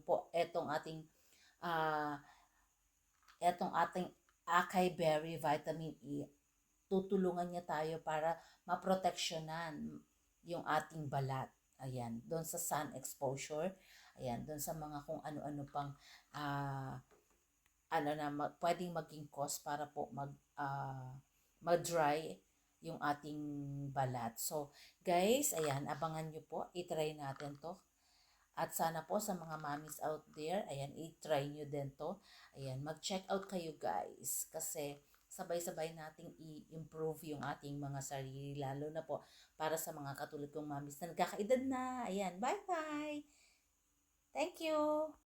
po etong ating ah etong ating acai berry vitamin E. Tutulungan niya tayo para maproteksyonan yung ating balat. Ayan, doon sa sun exposure. Ayan, doon sa mga kung ano-ano pang ah ano na ma- pwedeng maging cause para po mag ah, mag-dry yung ating balat. So, guys, ayan, abangan nyo po. I-try natin to. At sana po sa mga mommies out there, ayan, i-try nyo din to. Ayan, mag-check out kayo guys. Kasi sabay-sabay nating i-improve yung ating mga sarili. Lalo na po para sa mga katulad kong mommies na nagkakaedad na. Ayan, bye-bye! Thank you!